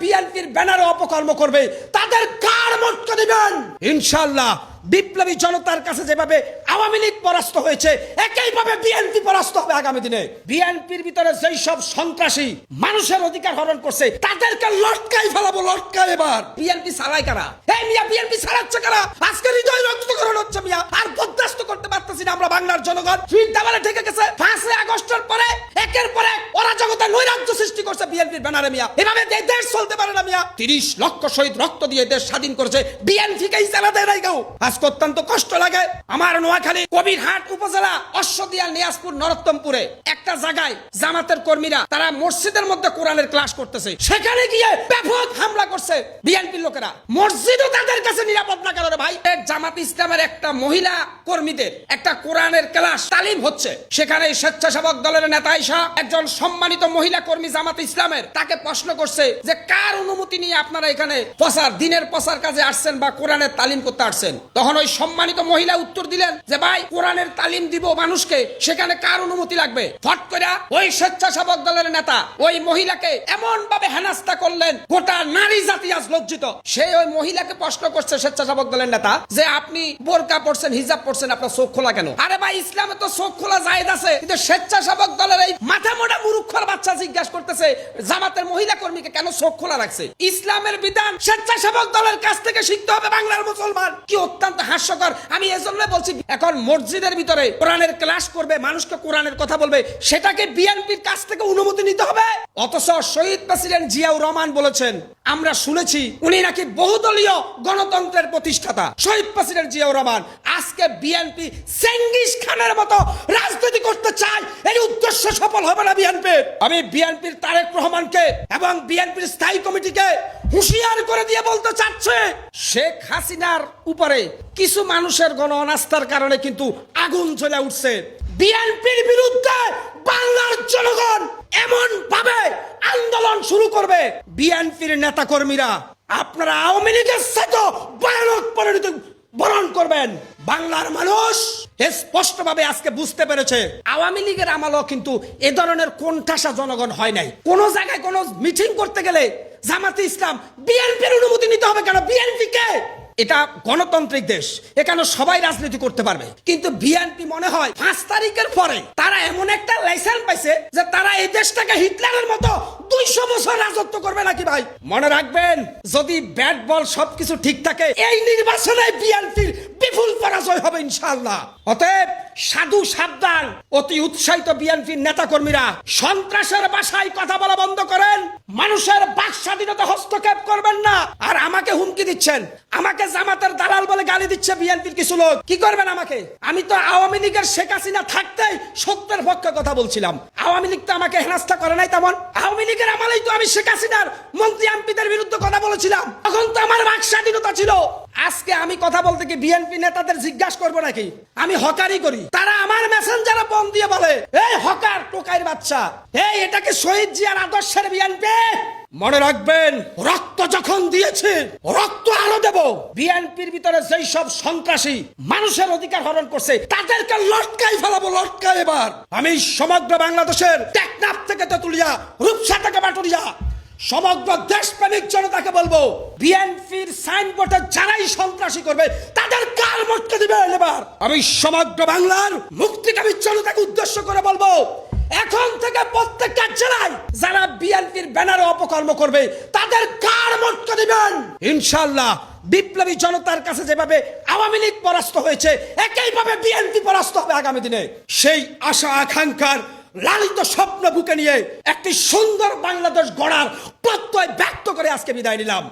বিএনপির ব্যানারে অপকর্ম করবে, তাদের কার মটকে দিবেন? ইনশাল্লাহ বিপ্লবী জনতার কাছে যেভাবে আওয়ামী লীগ পরাস্ত হয়েছে, একইভাবে বিএনপি পরাস্ত হবে আগামী দিনে। বিএনপির ভিতরে যেই সব সন্ত্রাসী মানুষের অধিকার হরণ করছে, তাদেরকে লটকাই ফেলাবো, লটকাই এবার। বিএনপি চালাই কারা? এই মিয়া, বিএনপি চালাচ্ছে কারা? আজকে হৃদয় রক্তকরণ হচ্ছে মিয়া, আর বরদাস্ত করতে পারতেছি না আমরা বাংলার জনগণ। ফির দেওয়ালে ঠেকে গেছে। পাঁচই আগস্টের পরে একের পরে ওরা জগতে নৈরাজ্য সৃষ্টি করছে বিএনপির ব্যানারে মিয়া। এভাবে দেশ চলতে পারে না মিয়া। তিরিশ লক্ষ শহীদ রক্ত দিয়ে দেশ স্বাধীন করেছে বিএনপিকেই দেয় নাই কেউ। আজকে অত্যন্ত কষ্ট লাগে। আমার নোয়াখালী কবিরহাট উপজেলা অশ্বদিয়া নিয়াজপুর নরোত্তমপুরে। একটা জায়গায় জামাতের কর্মীরা তারা মসজিদের মধ্যে কোরআনের ক্লাস করতেছে। সেখানে গিয়ে ব্যাপক হামলা করছে বিএনপির লোকেরা। মসজিদও তাদের কাছে নিরাপদ না কারণে ভাই? জামাত ইসলামের একটা মহিলা কর্মীদের একটা কোরআনের ক্লাস তালিম হচ্ছে। সেখানে স্বেচ্ছাসেবক দলের নেতা ইসা একজন সম্মানিত মহিলা কর্মী জামাত ইসলামের, তাকে প্রশ্ন করছে যে কার অনুমতি নিয়ে আপনারা এখানে প্রচার, দিনের প্রচার কাজে আসছেন বা কোরআনের তালিম করতে আসছেন? তখন ওই সম্মানিত মহিলা উত্তর দিলেন যে, ভাই, কোরআনের তালিম দিব মানুষকে, সেখানে কার অনুমতি লাগবে? করে ওই স্বেচ্ছাসেবক দলের নেতা ওই মহিলাকে এমন ভাবে হেনাস্তা করলেন, গোটা নারী জাতি আজ লজ্জিত। সে ওই মহিলাকে প্রশ্ন করছে স্বেচ্ছাসেবক দলের নেতা যে, আপনি বোরকা পড়ছেন হিজাব পড়ছেন আপনার চোখ খোলা কেন? আরে ভাই, ইসলামে তো চোখ খোলা জায়েজ আছে, কিন্তু স্বেচ্ছাসেবক দলের এই মাথা মোটা মুরুক্ষর বাচ্চা জিজ্ঞাসা করতেছে, জামাতের মহিলা কর্মীকে কেন চোখ খোলা রাখছে? ইসলামের বিধান স্বেচ্ছাসেবক দলের কাছ থেকে শিখতে হবে বাংলার মুসলমান। কি অত্যন্ত হাস্যকর। আমি এজন্য বলছি, এখন মসজিদের ভিতরে কোরআনের ক্লাস করবে, মানুষকে কোরআনের কথা বলবে সেটাকে বিএনপির কাছ থেকে অনুমতি নিতে হবে। অথচ শহীদ প্রেসিডেন্ট জিয়াউর রহমান বলেছেন, আমরা শুনেছি উনি নাকি বহুদলীয় গণতন্ত্রের প্রতিষ্ঠাতা। শহীদ প্রেসিডেন্ট জিয়াউর রহমান আজকে বিএনপি চেঙ্গিস খানের মতো রাজনীতি করতে চায়, এই উদ্দেশ্য সফল হবে না বিএনপির আমি বিএনপির তারেক রহমানকে এবং বিএনপির স্থায়ী কমিটিকে হুঁশিয়ার করে দিয়ে বলতে চাচ্ছে, শেখ হাসিনার উপরে কিছু মানুষের গণ অনাস্থার কারণে কিন্তু আগুন জ্বলে উঠছে। বিএনপির বিরুদ্ধে বাংলার জনগণ এমন ভাবে আন্দোলন শুরু করবে। বিএনপির নেতা কর্মীরা আপনারা আওয়ামী লীগের সাথে ভয়ানক পরিণতি বরণ করবেন। বাংলার মানুষ স্পষ্টভাবে আজকে বুঝতে পেরেছে, আওয়ামী লীগের আমলও কিন্তু এ ধরনের কোণঠাসা জনগণ হয় নাই। কোন জায়গায় কোনো মিটিং করতে গেলে জামাতে ইসলাম বিএনপির অনুমতি নিতে হবে কেন? এটা গণতান্ত্রিক দেশ। এখানে সবাই রাজনীতি করতে পারবে। কিন্তু বিএনপি মনে হয় পাঁচ তারিখের পরে তারা এমন একটা লাইসেন্স পাইছে যে তারা এই দেশটাকে হিটলারের মতো দুইশো বছর রাজত্ব করবে নাকি ভাই? মনে রাখবেন, যদি ব্যাট বল সবকিছু ঠিক থাকে, এই নির্বাচনে বিএনপির বিপুল পরাজয় হবে ইনশাল্লাহ অতএব সাধু সাবধান। অতি উৎসাহিত বিএনপির নেতা কর্মীরা সন্ত্রাসের বাসায় কথা বলা বন্ধ করেন। মানুষের বাক স্বাধীনতা হস্তক্ষেপ করবেন না। আর আমাকে হুমকি দিচ্ছেন। আমাকে জামাতের দালাল বলে গালি দিচ্ছে বিএনপির কিছু লোক। কি করবেন আমাকে? আমি তো আওয়ামী লীগের শেখ হাসিনা থাকতেই সত্যের পক্ষে কথা বলছিলাম। আওয়ামী লীগ তো আমাকে হেনাস্থা করে নাই তেমন। আওয়ামী লীগের আমলেই তো আমি শেখ হাসিনার মন্ত্রী এমপিদের বিরুদ্ধে কথা বলেছিলাম। তখন তো আমার বাক স্বাধীনতা ছিল। আজকে আমি কথা বলতে কি বিএনপি নেতাদের জিজ্ঞাসা করব নাকি? আমি হকারি করি। তারা আমার মেসেঞ্জারে ফোন দিয়ে বলে, এই হকার টোকাইর বাচ্চা, এই এটাকে শহীদ জিয়ার আদর্শের বিএনপি মনে রাখবেন, রক্ত যখন দিয়েছে, রক্ত আলো দেব। বিএনপির ভিতরে যেই সব সন্ত্রাসী মানুষের অধিকার হরণ করছে, তাদেরকে লটকাই ফেলাবো, লটকাই এবার। আমি সমগ্র বাংলাদেশের টেকনাফ থেকে তেতুলিয়া, রূপসা থেকে বাটুরিয়া সমগ্র দেশপ্রেমিক জনতাকে বলব, বিএনপির সাইনবোর্ডে যারাই সন্ত্রাসী করবে, তাদের কার মটকে দিবে এবার। আমি সমগ্র বাংলার মুক্তিকামী জনতাকে উদ্দেশ্য করে বলব, এখন থেকে প্রত্যেকটা জেলায় যারা বিএনপির ব্যানারে অপকর্ম করবে, তাদের কার মটকে দিবেন। ইনশাল্লাহ বিপ্লবী জনতার কাছে যেভাবে আওয়ামী লীগ পরাস্ত হয়েছে, একইভাবে বিএনপি পরাস্ত হবে আগামী দিনে। সেই আশা আকাঙ্ক্ষার লালিত স্বপ্ন বুকে নিয়ে একটি সুন্দর বাংলাদেশ গড়ার প্রত্যয় ব্যক্ত করে আজকে বিদায় নিলাম।